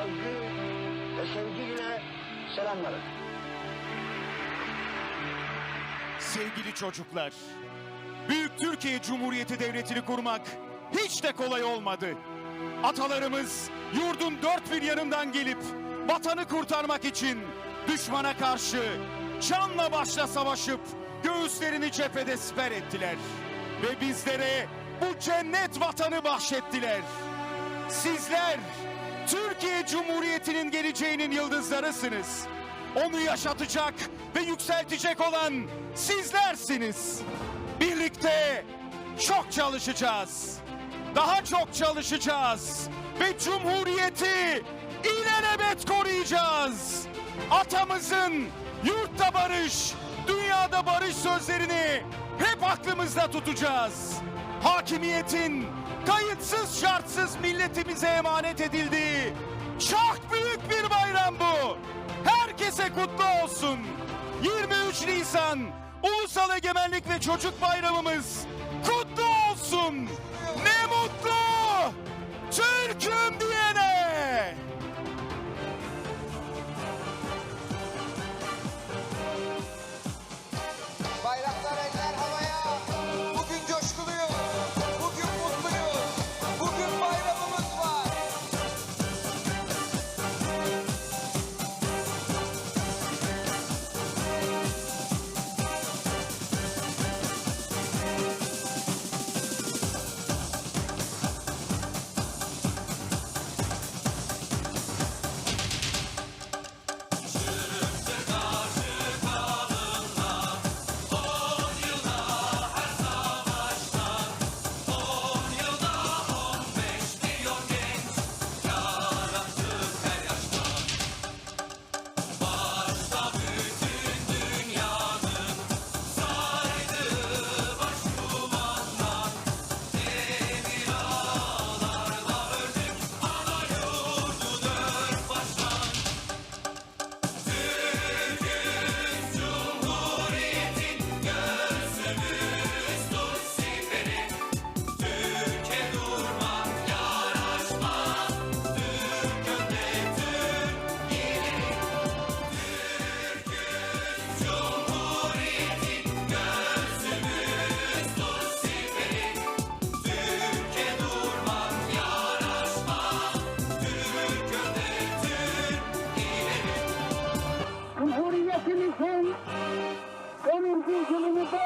saygı ve sevgiyle selamlarım. Sevgili çocuklar, Büyük Türkiye Cumhuriyeti Devleti'ni kurmak hiç de kolay olmadı. Atalarımız yurdun dört bir yanından gelip vatanı kurtarmak için düşmana karşı canla başla savaşıp göğüslerini cephede siper ettiler. Ve bizlere bu cennet vatanı bahşettiler. Sizler Türkiye Cumhuriyeti'nin geleceğinin yıldızlarısınız. Onu yaşatacak ve yükseltecek olan sizlersiniz. Birlikte çok çalışacağız. Daha çok çalışacağız ve Cumhuriyeti ilelebet koruyacağız. Atamızın yurtta barış, dünyada barış sözlerini hep aklımızda tutacağız. Hakimiyetin kayıtsız şartsız milletimize emanet edildiği çok büyük bir bayram bu. Herkese kutlu olsun. 23 Nisan Ulusal Egemenlik ve Çocuk Bayramımız kutlu olsun. Ne mutlu Türk'üm diyene.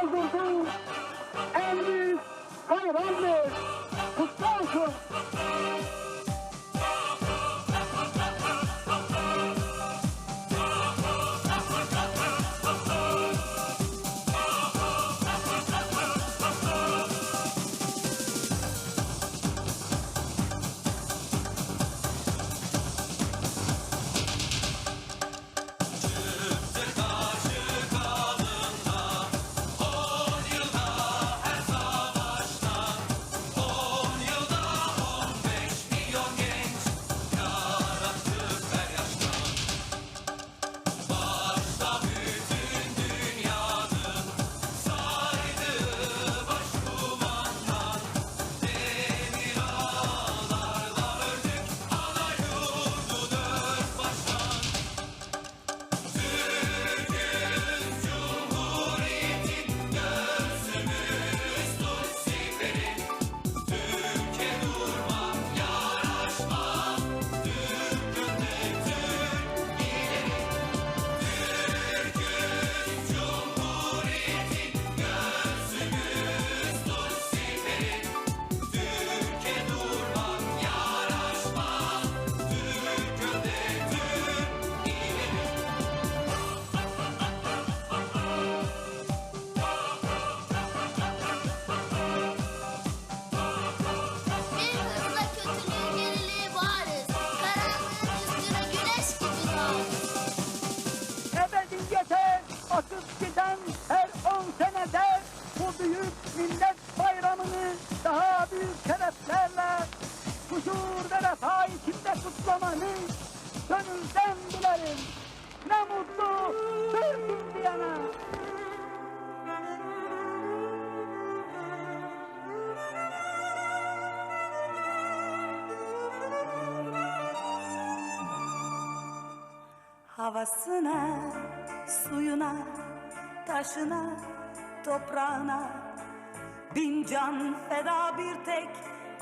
Golden Goose, Andy to Wisconsin. Kutlamanı gönülden dilerim. Ne mutlu Türk'üm diyene. Havasına, suyuna, taşına, toprağına Bin can feda bir tek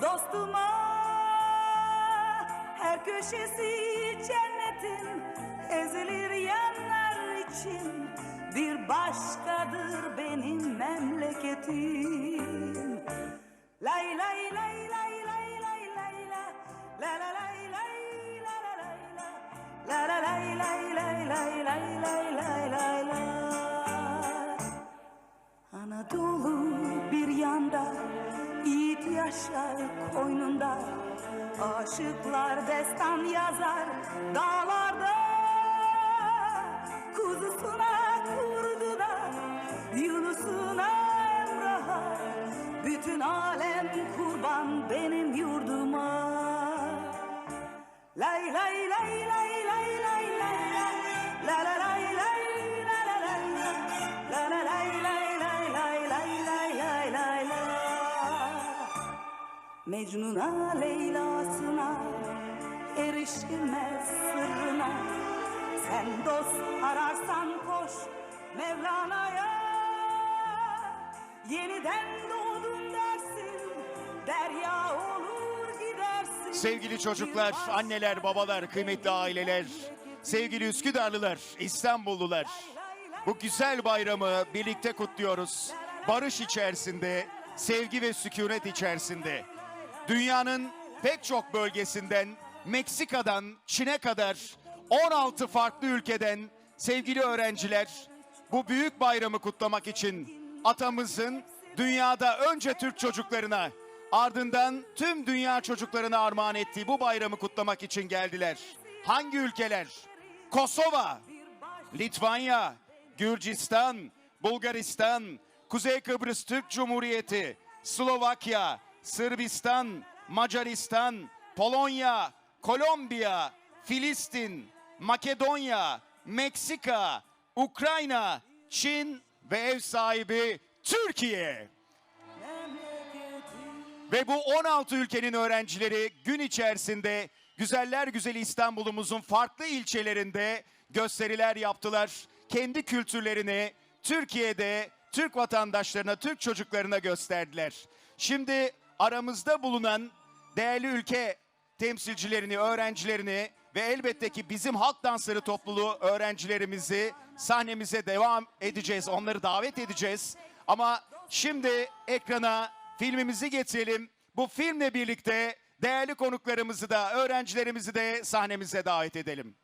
dostuma Her köşesi cennetin ezilir yanlar için Bir başkadır benim memleketim Lay lay lay lay lay lay lay la La la lay lay la la lay la La la lay lay lay lay lay lay lay lay la Anadolu bir yanda Yiğit yaşar koynunda. Aşıklar destan yazar dağlarda. Kuzusuna kurduna Yunus'una Emrah'a. Bütün alem kurban benim yurduma. Lay lay lay lay lay lay lay la la Mecnun'a Leyla'sına erişilmez sırrına Sen dost ararsan koş Mevlana'ya Yeniden doğdum dersin Derya olur gidersin Sevgili çocuklar, anneler, babalar, kıymetli aileler, sevgili Üsküdarlılar, İstanbullular. Bu güzel bayramı birlikte kutluyoruz. Barış içerisinde, sevgi ve sükunet içerisinde. Dünyanın pek çok bölgesinden, Meksika'dan Çin'e kadar 16 farklı ülkeden sevgili öğrenciler bu büyük bayramı kutlamak için atamızın dünyada önce Türk çocuklarına ardından tüm dünya çocuklarına armağan ettiği bu bayramı kutlamak için geldiler. Hangi ülkeler? Kosova, Litvanya, Gürcistan, Bulgaristan, Kuzey Kıbrıs Türk Cumhuriyeti, Slovakya, Sırbistan, Macaristan, Polonya, Kolombiya, Filistin, Makedonya, Meksika, Ukrayna, Çin ve ev sahibi Türkiye. Ve bu 16 ülkenin öğrencileri gün içerisinde Güzeller Güzeli İstanbul'umuzun farklı ilçelerinde gösteriler yaptılar. Kendi kültürlerini Türkiye'de Türk vatandaşlarına, Türk çocuklarına gösterdiler. Şimdi aramızda bulunan değerli ülke temsilcilerini, öğrencilerini ve elbette ki bizim halk dansları topluluğu öğrencilerimizi sahnemize devam edeceğiz. Onları davet edeceğiz. Ama şimdi ekrana filmimizi getirelim. Bu filmle birlikte değerli konuklarımızı da öğrencilerimizi de sahnemize davet edelim.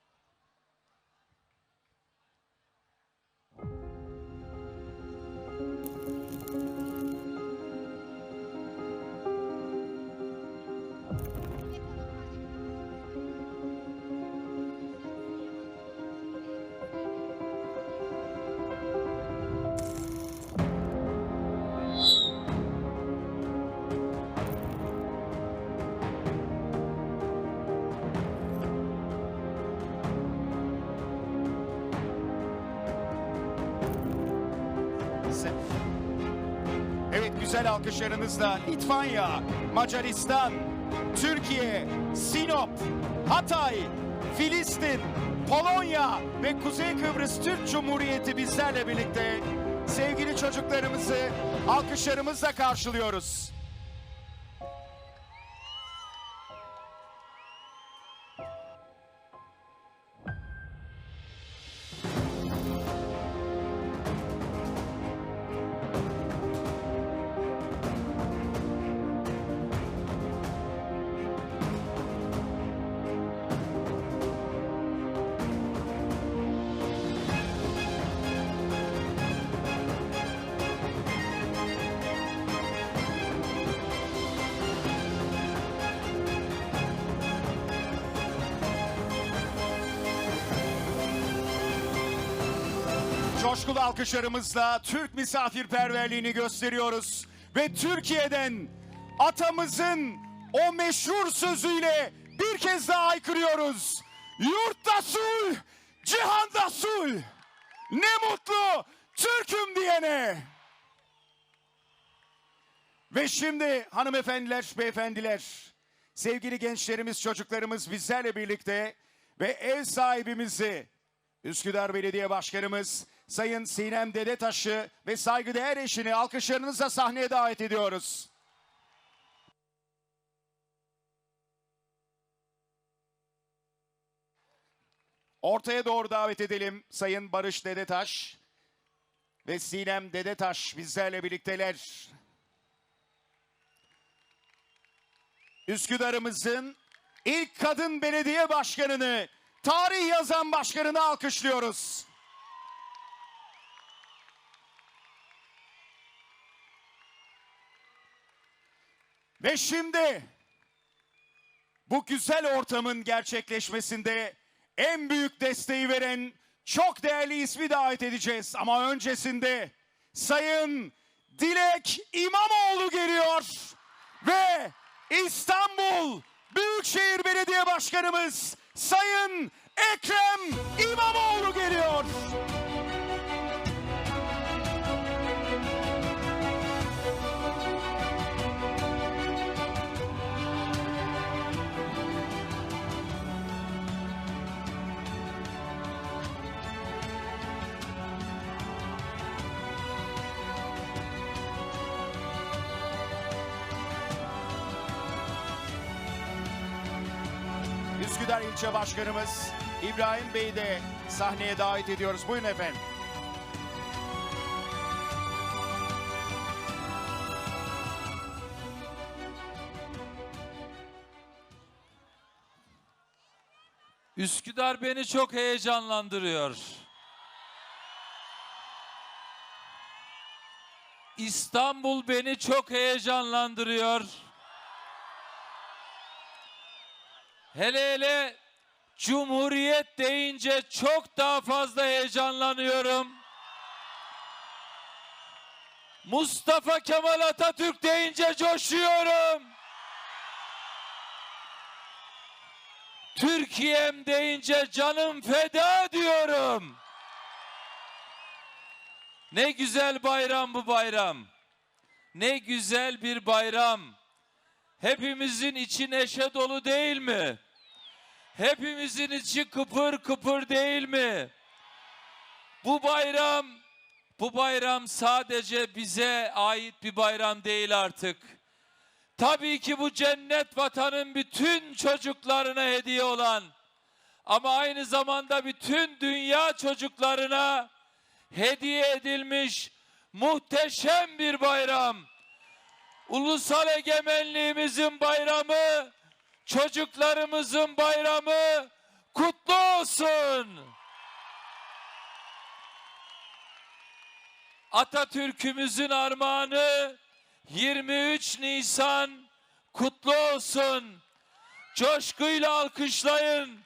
Güzel alkışlarınızla Litvanya, Macaristan, Türkiye, Sinop, Hatay, Filistin, Polonya ve Kuzey Kıbrıs Türk Cumhuriyeti bizlerle birlikte sevgili çocuklarımızı alkışlarımızla karşılıyoruz. Coşkulu alkışlarımızla Türk misafirperverliğini gösteriyoruz. Ve Türkiye'den atamızın o meşhur sözüyle bir kez daha aykırıyoruz. Yurtta sul, cihanda sul. Ne mutlu Türk'üm diyene. Ve şimdi hanımefendiler, beyefendiler, sevgili gençlerimiz, çocuklarımız bizlerle birlikte ve ev sahibimizi Üsküdar Belediye Başkanımız Sayın Sinem Dedetaş'ı ve saygıdeğer eşini alkışlarınızla sahneye davet ediyoruz. Ortaya doğru davet edelim Sayın Barış Dedetaş ve Sinem Dedetaş bizlerle birlikteler. Üsküdar'ımızın ilk kadın belediye başkanını, tarih yazan başkanını alkışlıyoruz. Ve şimdi bu güzel ortamın gerçekleşmesinde en büyük desteği veren çok değerli ismi davet edeceğiz. Ama öncesinde Sayın Dilek İmamoğlu geliyor ve İstanbul Büyükşehir Belediye Başkanımız Sayın Ekrem İmamoğlu geliyor. Üsküdar İlçe Başkanımız İbrahim Bey'i de sahneye davet ediyoruz. Buyurun efendim. Üsküdar beni çok heyecanlandırıyor. İstanbul beni çok heyecanlandırıyor. Hele hele Cumhuriyet deyince çok daha fazla heyecanlanıyorum. Mustafa Kemal Atatürk deyince coşuyorum. Türkiye'm deyince canım feda diyorum. Ne güzel bayram bu bayram. Ne güzel bir bayram. Hepimizin içi neşe dolu değil mi? Hepimizin içi kıpır kıpır değil mi? Bu bayram, bu bayram sadece bize ait bir bayram değil artık. Tabii ki bu cennet vatanın bütün çocuklarına hediye olan ama aynı zamanda bütün dünya çocuklarına hediye edilmiş muhteşem bir bayram. Ulusal egemenliğimizin bayramı, çocuklarımızın bayramı kutlu olsun. Atatürk'ümüzün armağanı 23 Nisan kutlu olsun. Coşkuyla alkışlayın.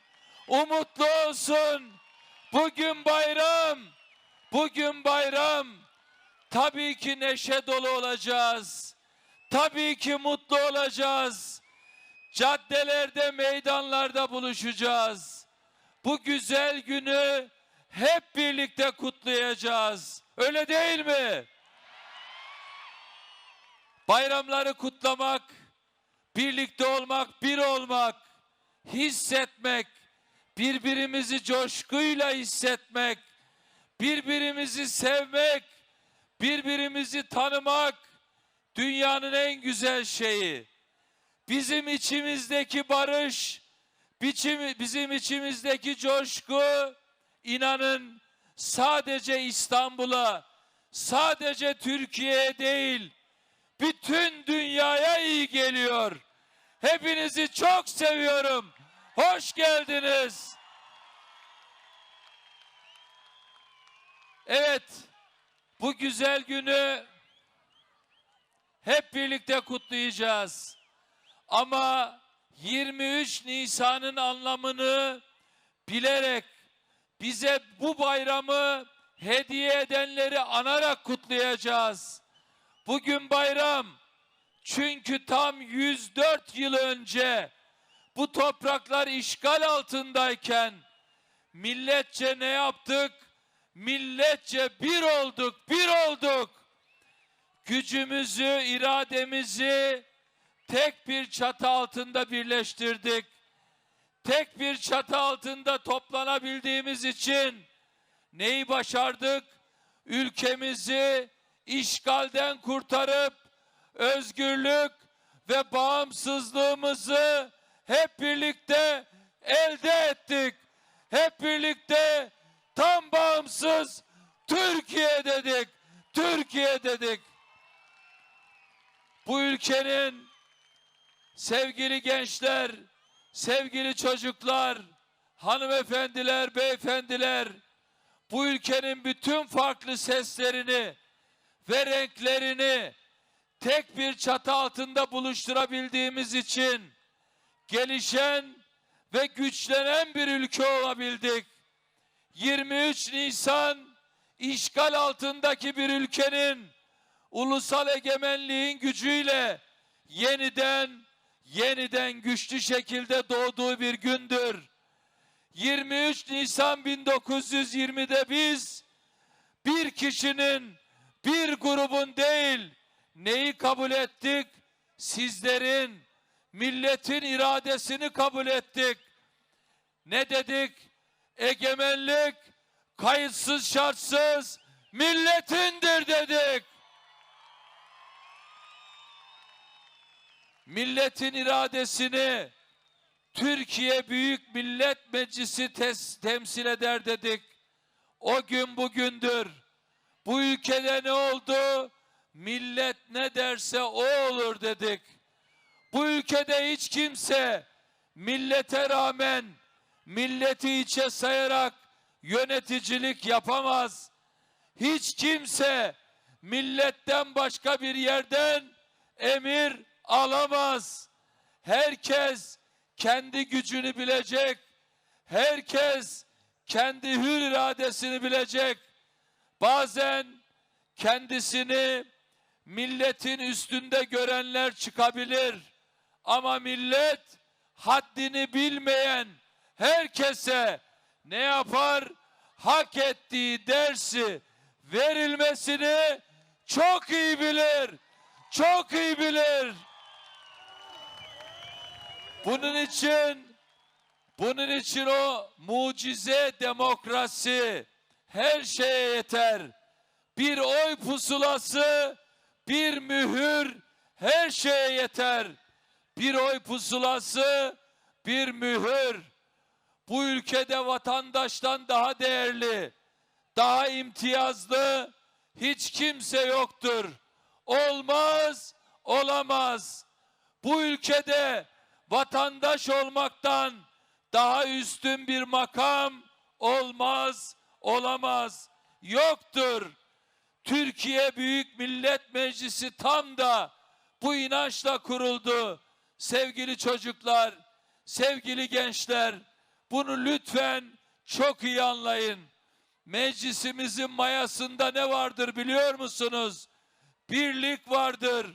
Umutlu olsun. Bugün bayram. Bugün bayram. Tabii ki neşe dolu olacağız. Tabii ki mutlu olacağız. Caddelerde, meydanlarda buluşacağız. Bu güzel günü hep birlikte kutlayacağız. Öyle değil mi? Bayramları kutlamak, birlikte olmak, bir olmak, hissetmek, birbirimizi coşkuyla hissetmek, birbirimizi sevmek, birbirimizi tanımak dünyanın en güzel şeyi. Bizim içimizdeki barış, bizim içimizdeki coşku inanın sadece İstanbul'a, sadece Türkiye'ye değil, bütün dünyaya iyi geliyor. Hepinizi çok seviyorum. Hoş geldiniz. Evet, bu güzel günü hep birlikte kutlayacağız. Ama 23 Nisan'ın anlamını bilerek bize bu bayramı hediye edenleri anarak kutlayacağız. Bugün bayram. Çünkü tam 104 yıl önce bu topraklar işgal altındayken milletçe ne yaptık? Milletçe bir olduk, bir olduk. Gücümüzü, irademizi tek bir çatı altında birleştirdik. Tek bir çatı altında toplanabildiğimiz için neyi başardık? Ülkemizi işgalden kurtarıp özgürlük ve bağımsızlığımızı hep birlikte elde ettik. Hep birlikte tam bağımsız Türkiye dedik. Türkiye dedik. Bu ülkenin sevgili gençler, sevgili çocuklar, hanımefendiler, beyefendiler, bu ülkenin bütün farklı seslerini ve renklerini tek bir çatı altında buluşturabildiğimiz için gelişen ve güçlenen bir ülke olabildik. 23 Nisan işgal altındaki bir ülkenin ulusal egemenliğin gücüyle yeniden yeniden güçlü şekilde doğduğu bir gündür. 23 Nisan 1920'de biz bir kişinin, bir grubun değil, neyi kabul ettik? Sizlerin, milletin iradesini kabul ettik. Ne dedik? Egemenlik kayıtsız şartsız milletindir dedik. Milletin iradesini Türkiye Büyük Millet Meclisi tes- temsil eder dedik. O gün bugündür. Bu ülkede ne oldu? Millet ne derse o olur dedik. Bu ülkede hiç kimse millete rağmen milleti içe sayarak yöneticilik yapamaz. Hiç kimse milletten başka bir yerden emir alamaz. Herkes kendi gücünü bilecek. Herkes kendi hür iradesini bilecek. Bazen kendisini milletin üstünde görenler çıkabilir. Ama millet haddini bilmeyen herkese ne yapar? Hak ettiği dersi verilmesini çok iyi bilir. Çok iyi bilir. Bunun için bunun için o mucize demokrasi her şeye yeter. Bir oy pusulası, bir mühür her şeye yeter. Bir oy pusulası, bir mühür. Bu ülkede vatandaştan daha değerli, daha imtiyazlı hiç kimse yoktur. Olmaz, olamaz. Bu ülkede vatandaş olmaktan daha üstün bir makam olmaz, olamaz, yoktur. Türkiye Büyük Millet Meclisi tam da bu inançla kuruldu. Sevgili çocuklar, sevgili gençler, bunu lütfen çok iyi anlayın. Meclisimizin mayasında ne vardır biliyor musunuz? Birlik vardır,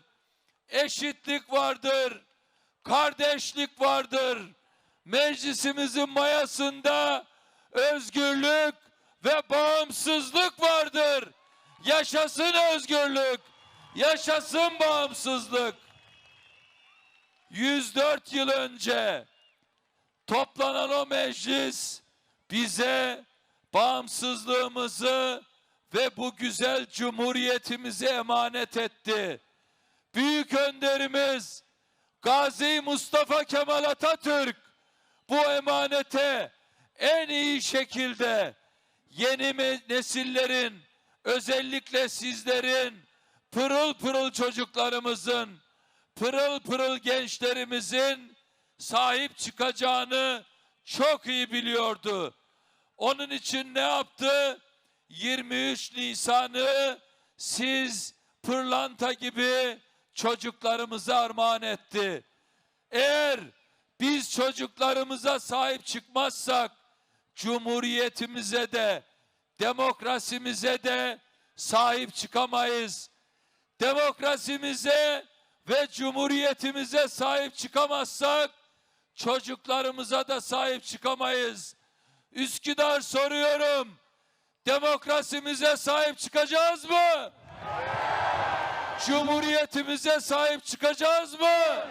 eşitlik vardır, kardeşlik vardır. Meclisimizin mayasında özgürlük ve bağımsızlık vardır. Yaşasın özgürlük, yaşasın bağımsızlık. 104 yıl önce toplanan o meclis bize bağımsızlığımızı ve bu güzel cumhuriyetimizi emanet etti. Büyük önderimiz Gazi Mustafa Kemal Atatürk bu emanete en iyi şekilde yeni nesillerin özellikle sizlerin pırıl pırıl çocuklarımızın pırıl pırıl gençlerimizin sahip çıkacağını çok iyi biliyordu. Onun için ne yaptı? 23 Nisan'ı siz pırlanta gibi çocuklarımıza armağan etti. Eğer biz çocuklarımıza sahip çıkmazsak cumhuriyetimize de demokrasimize de sahip çıkamayız. Demokrasimize ve cumhuriyetimize sahip çıkamazsak çocuklarımıza da sahip çıkamayız. Üsküdar soruyorum. Demokrasimize sahip çıkacağız mı? Cumhuriyetimize sahip çıkacağız mı?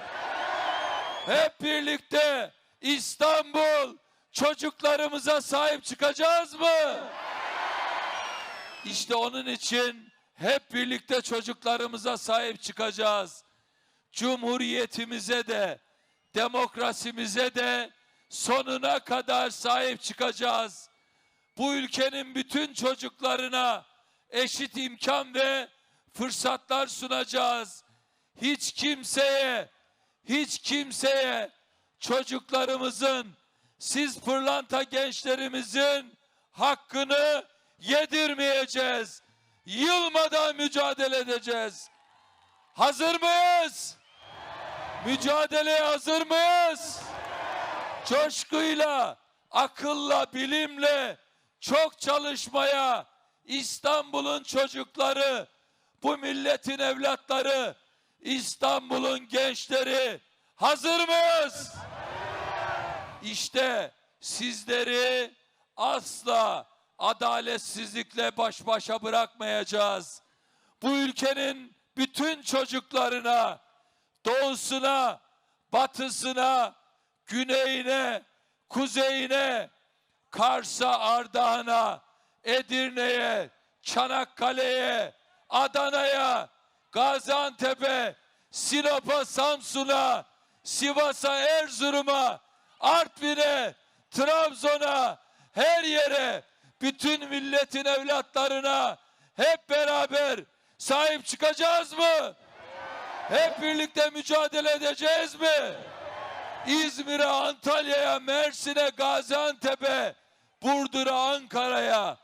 Hep birlikte İstanbul çocuklarımıza sahip çıkacağız mı? İşte onun için hep birlikte çocuklarımıza sahip çıkacağız. Cumhuriyetimize de, demokrasimize de sonuna kadar sahip çıkacağız. Bu ülkenin bütün çocuklarına eşit imkan ve fırsatlar sunacağız. Hiç kimseye, hiç kimseye çocuklarımızın, siz pırlanta gençlerimizin hakkını yedirmeyeceğiz. Yılmadan mücadele edeceğiz. Hazır mıyız? Mücadeleye hazır mıyız? Coşkuyla, akılla, bilimle, çok çalışmaya İstanbul'un çocukları, bu milletin evlatları, İstanbul'un gençleri hazır mıyız? İşte sizleri asla adaletsizlikle baş başa bırakmayacağız. Bu ülkenin bütün çocuklarına, doğusuna, batısına, güneyine, kuzeyine, Kars'a, Ardahan'a, Edirne'ye, Çanakkale'ye, Adana'ya, Gaziantep'e, Sinop'a, Samsun'a, Sivas'a, Erzurum'a, Artvin'e, Trabzon'a, her yere, bütün milletin evlatlarına hep beraber sahip çıkacağız mı? Hep birlikte mücadele edeceğiz mi? İzmir'e, Antalya'ya, Mersin'e, Gaziantep'e, Burdur'a, Ankara'ya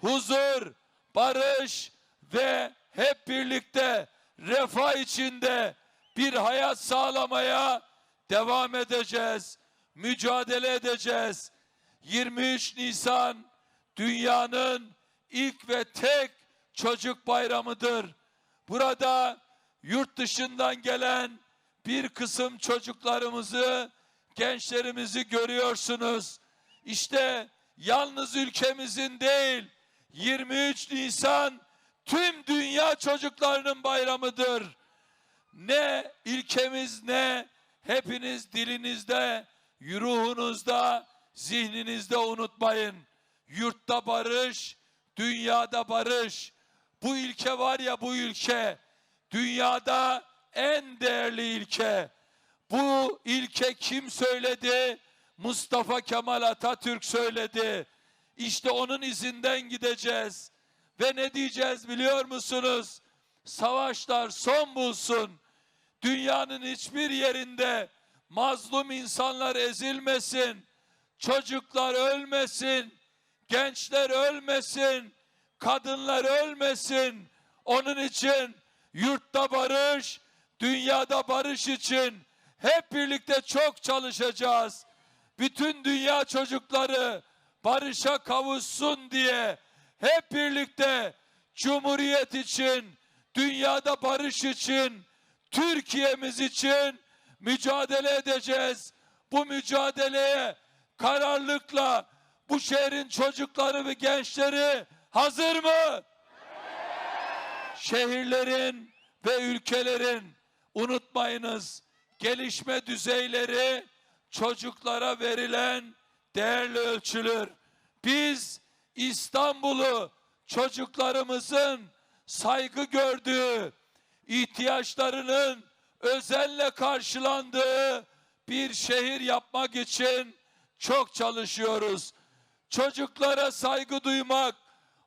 huzur, barış ve hep birlikte refah içinde bir hayat sağlamaya devam edeceğiz. Mücadele edeceğiz. 23 Nisan dünyanın ilk ve tek çocuk bayramıdır. Burada yurt dışından gelen bir kısım çocuklarımızı, gençlerimizi görüyorsunuz. İşte yalnız ülkemizin değil, 23 Nisan tüm dünya çocuklarının bayramıdır. Ne ilkemiz ne hepiniz dilinizde, ruhunuzda, zihninizde unutmayın. Yurtta barış, dünyada barış. Bu ilke var ya bu ülke dünyada en değerli ilke. Bu ilke kim söyledi? Mustafa Kemal Atatürk söyledi. İşte onun izinden gideceğiz. Ve ne diyeceğiz biliyor musunuz? Savaşlar son bulsun. Dünyanın hiçbir yerinde mazlum insanlar ezilmesin. Çocuklar ölmesin. Gençler ölmesin. Kadınlar ölmesin. Onun için yurtta barış, dünyada barış için hep birlikte çok çalışacağız. Bütün dünya çocukları barışa kavuşsun diye hep birlikte Cumhuriyet için, dünyada barış için, Türkiye'miz için mücadele edeceğiz. Bu mücadeleye kararlılıkla bu şehrin çocukları ve gençleri hazır mı? Şehirlerin ve ülkelerin unutmayınız gelişme düzeyleri çocuklara verilen değerli ölçülür. Biz İstanbul'u çocuklarımızın saygı gördüğü, ihtiyaçlarının özenle karşılandığı bir şehir yapmak için çok çalışıyoruz. Çocuklara saygı duymak,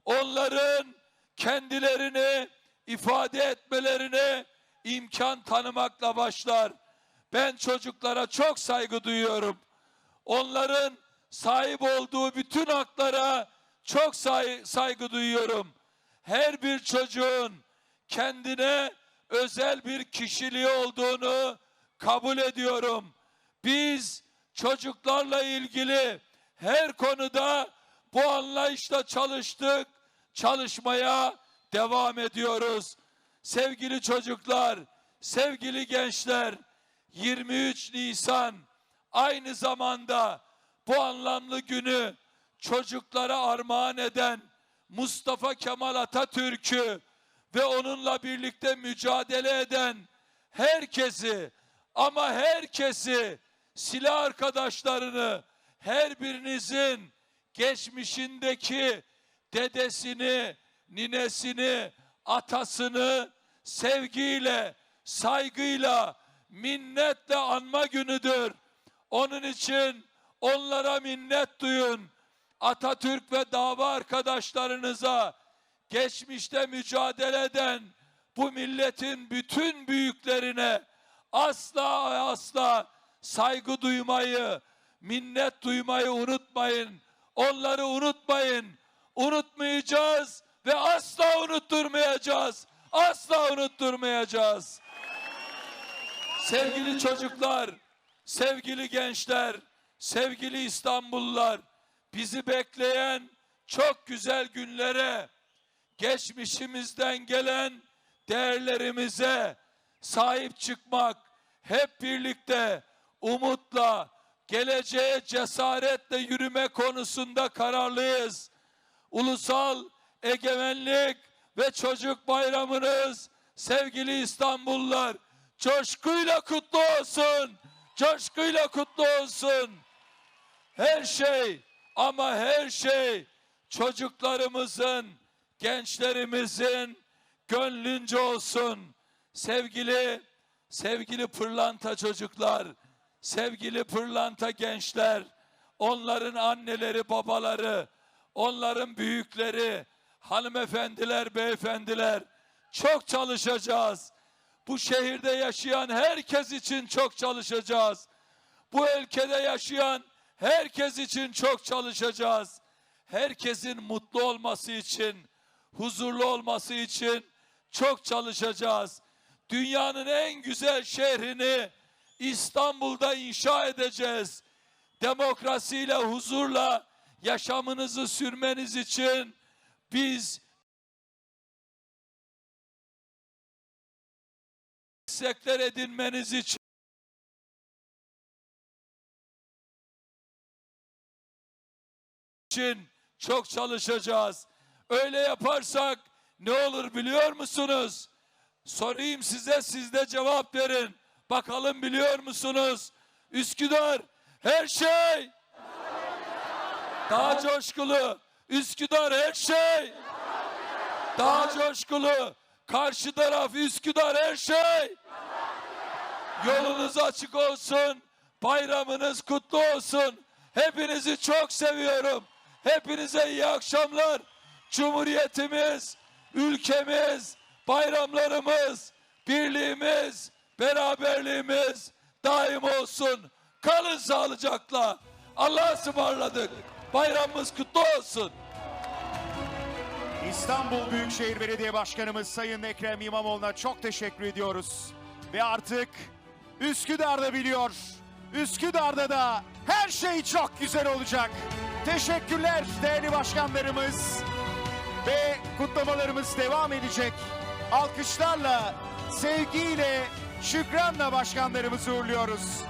onların kendilerini ifade etmelerine imkan tanımakla başlar. Ben çocuklara çok saygı duyuyorum. Onların sahip olduğu bütün haklara çok say- saygı duyuyorum. Her bir çocuğun kendine özel bir kişiliği olduğunu kabul ediyorum. Biz çocuklarla ilgili her konuda bu anlayışla çalıştık, çalışmaya devam ediyoruz. Sevgili çocuklar, sevgili gençler, 23 Nisan aynı zamanda bu anlamlı günü çocuklara armağan eden Mustafa Kemal Atatürk'ü ve onunla birlikte mücadele eden herkesi ama herkesi silah arkadaşlarını her birinizin geçmişindeki dedesini, ninesini, atasını sevgiyle, saygıyla, minnetle anma günüdür. Onun için onlara minnet duyun. Atatürk ve dava arkadaşlarınıza geçmişte mücadele eden bu milletin bütün büyüklerine asla asla saygı duymayı, minnet duymayı unutmayın. Onları unutmayın. Unutmayacağız ve asla unutturmayacağız. Asla unutturmayacağız. Sevgili çocuklar, sevgili gençler, sevgili İstanbullular, bizi bekleyen çok güzel günlere, geçmişimizden gelen değerlerimize sahip çıkmak, hep birlikte umutla, geleceğe cesaretle yürüme konusunda kararlıyız. Ulusal Egemenlik ve Çocuk Bayramınız sevgili İstanbullular coşkuyla kutlu olsun. Coşkuyla kutlu olsun. Her şey ama her şey çocuklarımızın, gençlerimizin gönlünce olsun. Sevgili sevgili pırlanta çocuklar, sevgili pırlanta gençler, onların anneleri, babaları, onların büyükleri, hanımefendiler, beyefendiler çok çalışacağız. Bu şehirde yaşayan herkes için çok çalışacağız. Bu ülkede yaşayan herkes için çok çalışacağız. Herkesin mutlu olması için, huzurlu olması için çok çalışacağız. Dünyanın en güzel şehrini İstanbul'da inşa edeceğiz. Demokrasiyle, huzurla yaşamınızı sürmeniz için biz meslekler edinmeniz için için çok çalışacağız. Öyle yaparsak ne olur biliyor musunuz? Sorayım size siz de cevap verin. Bakalım biliyor musunuz? Üsküdar her şey daha coşkulu. Üsküdar her şey daha coşkulu. Karşı taraf Üsküdar her şey. Yolunuz açık olsun. Bayramınız kutlu olsun. Hepinizi çok seviyorum. Hepinize iyi akşamlar. Cumhuriyetimiz, ülkemiz, bayramlarımız, birliğimiz, beraberliğimiz daim olsun. Kalın sağlıcakla. Allah'a ısmarladık. Bayramımız kutlu olsun. İstanbul Büyükşehir Belediye Başkanımız Sayın Ekrem İmamoğlu'na çok teşekkür ediyoruz. Ve artık Üsküdar'da biliyor. Üsküdar'da da her şey çok güzel olacak. Teşekkürler değerli başkanlarımız. Ve kutlamalarımız devam edecek. Alkışlarla, sevgiyle, şükranla başkanlarımızı uğurluyoruz.